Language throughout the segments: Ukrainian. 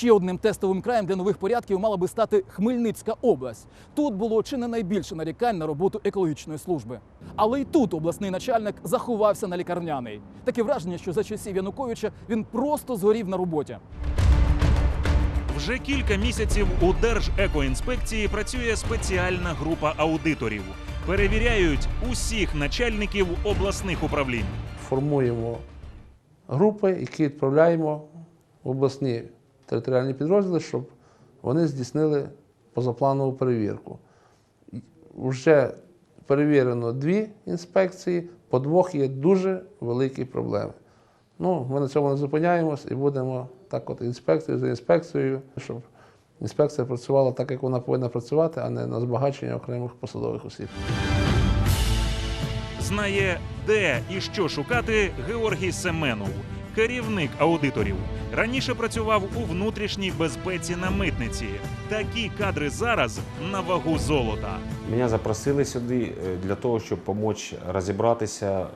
Ще одним тестовим краєм для нових порядків мала би стати Хмельницька область. Тут було чи не найбільше нарікань на роботу екологічної служби. Але й тут обласний начальник заховався на лікарняний. Таке враження, що за часів Януковича він просто згорів на роботі. Вже кілька місяців у Держекоінспекції працює спеціальна група аудиторів. Перевіряють усіх начальників обласних управлінь. формуємо групи, які відправляємо в обласні територіальні підрозділи, щоб вони здійснили позапланову перевірку. Вже перевірено дві інспекції, по двох є дуже великі проблеми. Ну, ми на цьому не зупиняємось і будемо так от інспекцію за інспекцією, щоб інспекція працювала так, як вона повинна працювати, а не на збагачення окремих посадових осіб. Знає, де і що шукати Георгій Семенов, керівник аудиторів. Раніше працював у внутрішній безпеці на митниці. Такі кадри зараз на вагу золота. Мене запросили сюди е, для того, щоб допомогти розібратися е,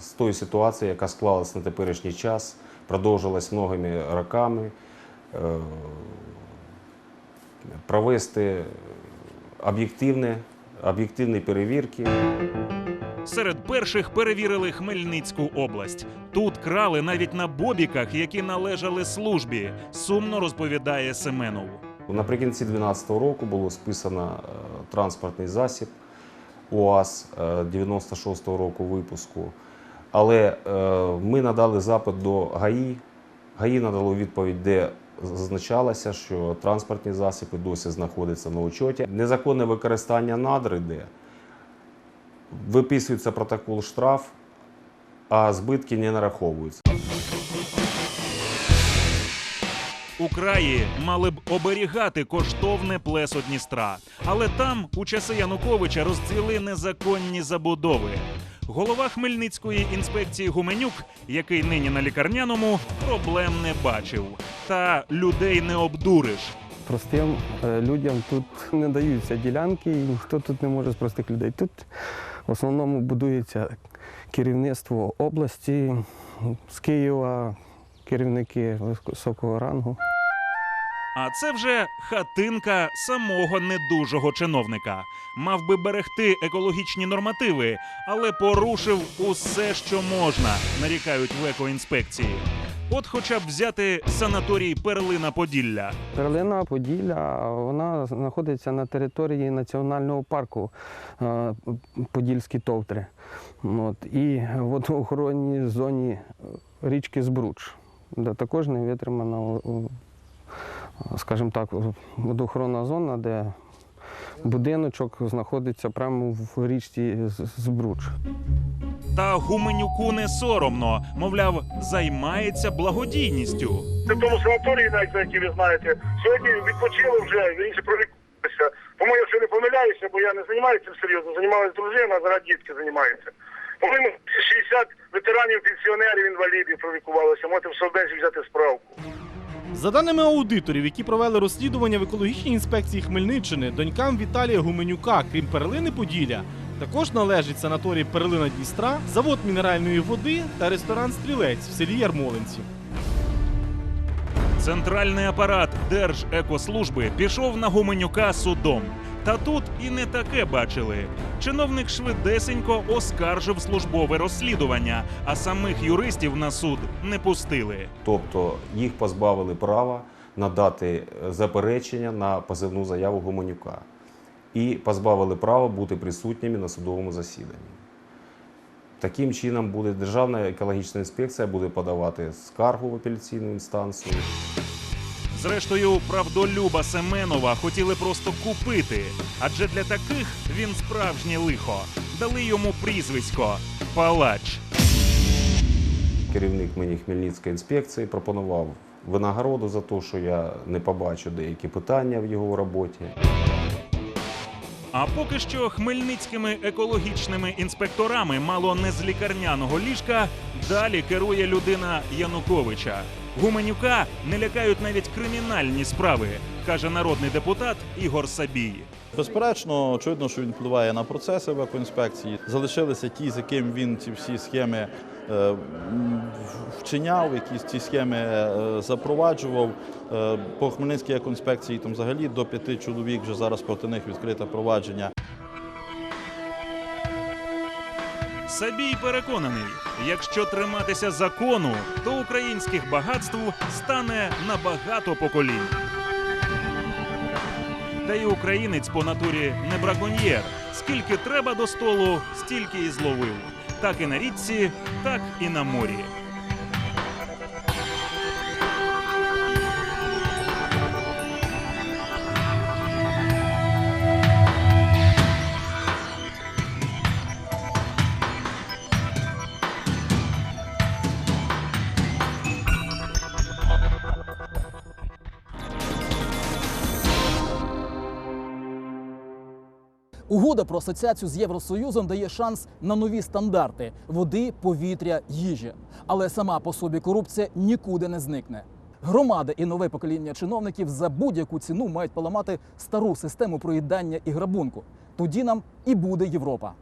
з тою ситуацією, яка склалась на теперішній час, продовжилась многими роками, е, провести об'єктивне, об'єктивні перевірки. Серед перших перевірили Хмельницьку область. Тут крали навіть на бобіках, які належали службі. Сумно розповідає Семенов. Наприкінці 2012 року було списано е, транспортний засіб УАЗ е, 96-го року випуску. Але е, ми надали запит до ГАІ. ГАІ надало відповідь, де зазначалося, що транспортні засоби досі знаходяться на учоті. Незаконне використання надр іде. Виписується протокол штраф, а збитки не нараховуються. У краї мали б оберігати коштовне плесо Дністра, але там у часи Януковича розцвіли незаконні забудови. Голова Хмельницької інспекції Гуменюк, який нині на лікарняному, проблем не бачив. Та людей не обдуриш. Простим е, людям тут не даються ділянки, і ніхто тут не може з простих людей. Тут в основному будується керівництво області, з Києва, керівники високого рангу. А це вже хатинка самого недужого чиновника. Мав би берегти екологічні нормативи, але порушив усе, що можна, нарікають в екоінспекції. От хоча б взяти санаторій Перлина Поділля. Перлина Поділля вона знаходиться на території національного парку е, Подільські товтри. От, і в водоохоронній зоні річки Збруч, де також не витримана, скажімо так, водоохоронна зона, де будиночок знаходиться прямо в річці Збруч. Та гуменюку не соромно, мовляв, займається благодійністю. Це в тому санаторії, навіть який ви знаєте. Сьогодні відпочили вже, вірніше пролікувалися. По-моєму, якщо не помиляюся, бо я не займаюся цим серйозно, займалася дружина, а зараз дітки займаються. По-моєму, 60 ветеранів, пенсіонерів, інвалідів пролікувалося. Можете в Совбезі взяти справку. За даними аудиторів, які провели розслідування в екологічній інспекції Хмельниччини, донькам Віталія Гуменюка, крім перлини Поділля, також належить санаторій Перлина Дністра, завод мінеральної води та ресторан Стрілець в селі Ярмолинці. Центральний апарат Держекослужби пішов на гуменюка судом. Та тут і не таке бачили. Чиновник швидесенько оскаржив службове розслідування, а самих юристів на суд не пустили. Тобто їх позбавили права надати е, заперечення на позивну заяву Гуменюка і позбавили права бути присутніми на судовому засіданні. Таким чином буде Державна екологічна інспекція буде подавати скаргу в апеляційну інстанцію. Зрештою, правдолюба Семенова хотіли просто купити, адже для таких він справжнє лихо. Дали йому прізвисько Палач. Керівник мені Хмельницької інспекції пропонував винагороду за те, що я не побачу деякі питання в його роботі. А поки що хмельницькими екологічними інспекторами мало не з лікарняного ліжка, далі керує людина Януковича. Гуменюка не лякають навіть кримінальні справи, каже народний депутат Ігор Сабій. Безперечно, очевидно, що він впливає на процеси в екоінспекції. Залишилися ті, з яким він ці всі схеми вчиняв, якісь ці схеми е, запроваджував. Е, По Хмельницькій екоінспекції там взагалі до п'яти чоловік вже зараз проти них відкрите провадження. Сабій переконаний, якщо триматися закону, то українських багатств стане на багато поколінь. Та й українець по натурі не браконьєр. Скільки треба до столу, стільки і зловив. Так і на річці, так і на морі. Угода про асоціацію з Євросоюзом дає шанс на нові стандарти води, повітря, їжі. Але сама по собі корупція нікуди не зникне. Громади і нове покоління чиновників за будь-яку ціну мають поламати стару систему проїдання і грабунку. Тоді нам і буде Європа.